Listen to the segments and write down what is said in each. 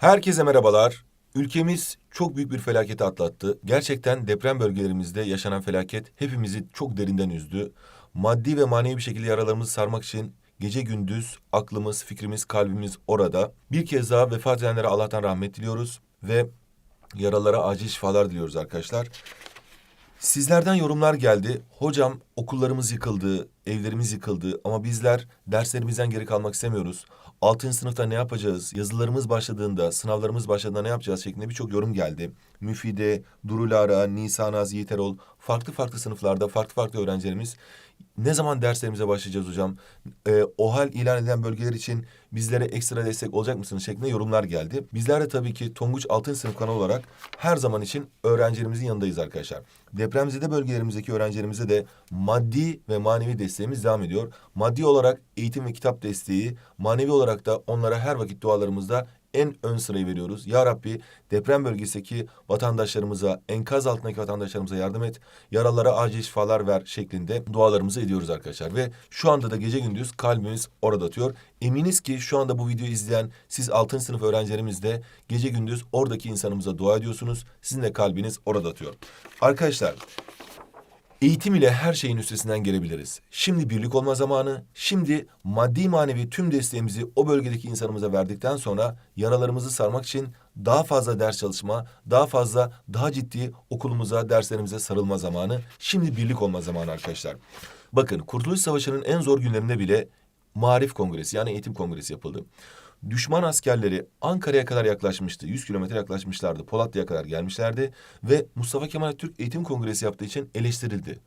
Herkese merhabalar. Ülkemiz çok büyük bir felaketi atlattı. Gerçekten deprem bölgelerimizde yaşanan felaket hepimizi çok derinden üzdü. Maddi ve manevi bir şekilde yaralarımızı sarmak için gece gündüz aklımız, fikrimiz, kalbimiz orada. Bir kez daha vefat edenlere Allah'tan rahmet diliyoruz ve yaralara acil şifalar diliyoruz arkadaşlar. Sizlerden yorumlar geldi. Hocam okullarımız yıkıldı, evlerimiz yıkıldı ama bizler derslerimizden geri kalmak istemiyoruz. 6. sınıfta ne yapacağız? Yazılarımız başladığında, sınavlarımız başladığında ne yapacağız şeklinde birçok yorum geldi. Müfide, Durulara, Nisanaz, Yiğiterol farklı farklı sınıflarda farklı farklı öğrencilerimiz ne zaman derslerimize başlayacağız hocam? Ee, OHAL ilan edilen bölgeler için bizlere ekstra destek olacak mısınız şeklinde yorumlar geldi. Bizler de tabii ki Tonguç Altın Sınıf kanalı olarak her zaman için öğrencilerimizin yanındayız arkadaşlar. Depremzede bölgelerimizdeki öğrencilerimize de maddi ve manevi desteğimiz devam ediyor. Maddi olarak eğitim ve kitap desteği, manevi olarak da onlara her vakit dualarımızda en ön sırayı veriyoruz. Ya Rabbi deprem bölgesindeki vatandaşlarımıza, enkaz altındaki vatandaşlarımıza yardım et. Yaralara acil şifalar ver şeklinde dualarımızı ediyoruz arkadaşlar. Ve şu anda da gece gündüz kalbimiz orada atıyor. Eminiz ki şu anda bu videoyu izleyen siz 6. sınıf öğrencilerimiz de gece gündüz oradaki insanımıza dua ediyorsunuz. Sizin de kalbiniz orada atıyor. Arkadaşlar Eğitim ile her şeyin üstesinden gelebiliriz. Şimdi birlik olma zamanı, şimdi maddi manevi tüm desteğimizi o bölgedeki insanımıza verdikten sonra yaralarımızı sarmak için daha fazla ders çalışma, daha fazla, daha ciddi okulumuza, derslerimize sarılma zamanı. Şimdi birlik olma zamanı arkadaşlar. Bakın Kurtuluş Savaşı'nın en zor günlerinde bile Marif Kongresi yani eğitim kongresi yapıldı. Düşman askerleri Ankara'ya kadar yaklaşmıştı. 100 kilometre yaklaşmışlardı. Polatlı'ya kadar gelmişlerdi. Ve Mustafa Kemal Atatürk Eğitim Kongresi yaptığı için eleştirildi.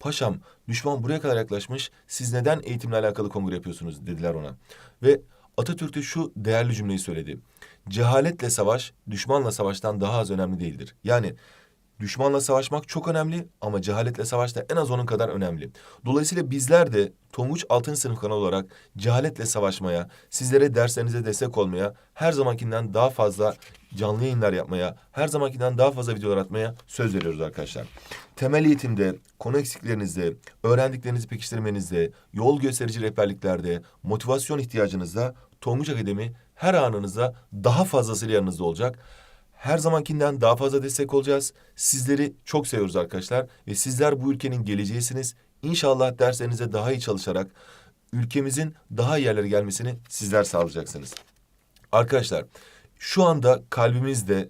Paşam düşman buraya kadar yaklaşmış. Siz neden eğitimle alakalı kongre yapıyorsunuz dediler ona. Ve Atatürk de şu değerli cümleyi söyledi. Cehaletle savaş düşmanla savaştan daha az önemli değildir. Yani Düşmanla savaşmak çok önemli ama cehaletle savaş da en az onun kadar önemli. Dolayısıyla bizler de Tonguç Altın Sınıf kanalı olarak cehaletle savaşmaya, sizlere derslerinize destek olmaya, her zamankinden daha fazla canlı yayınlar yapmaya, her zamankinden daha fazla videolar atmaya söz veriyoruz arkadaşlar. Temel eğitimde, konu eksiklerinizde, öğrendiklerinizi pekiştirmenizde, yol gösterici rehberliklerde, motivasyon ihtiyacınızda Tonguç Akademi her anınızda daha fazlasıyla yanınızda olacak. Her zamankinden daha fazla destek olacağız. Sizleri çok seviyoruz arkadaşlar ve sizler bu ülkenin geleceğisiniz. İnşallah derslerinize daha iyi çalışarak ülkemizin daha iyi yerlere gelmesini sizler sağlayacaksınız. Arkadaşlar şu anda kalbimizde,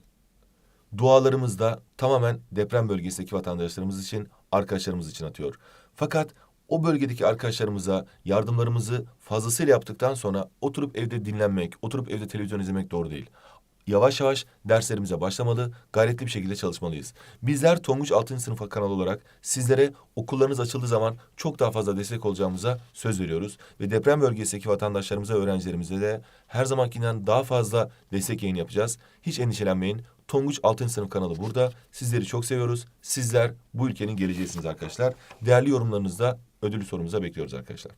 dualarımızda tamamen deprem bölgesindeki vatandaşlarımız için, arkadaşlarımız için atıyor. Fakat o bölgedeki arkadaşlarımıza yardımlarımızı fazlasıyla yaptıktan sonra oturup evde dinlenmek, oturup evde televizyon izlemek doğru değil yavaş yavaş derslerimize başlamalı, gayretli bir şekilde çalışmalıyız. Bizler Tonguç 6. sınıf kanalı olarak sizlere okullarınız açıldığı zaman çok daha fazla destek olacağımıza söz veriyoruz. Ve deprem bölgesindeki vatandaşlarımıza, öğrencilerimize de her zamankinden daha fazla destek yayın yapacağız. Hiç endişelenmeyin. Tonguç 6. sınıf kanalı burada. Sizleri çok seviyoruz. Sizler bu ülkenin geleceğisiniz arkadaşlar. Değerli yorumlarınızda ödül sorumuza bekliyoruz arkadaşlar.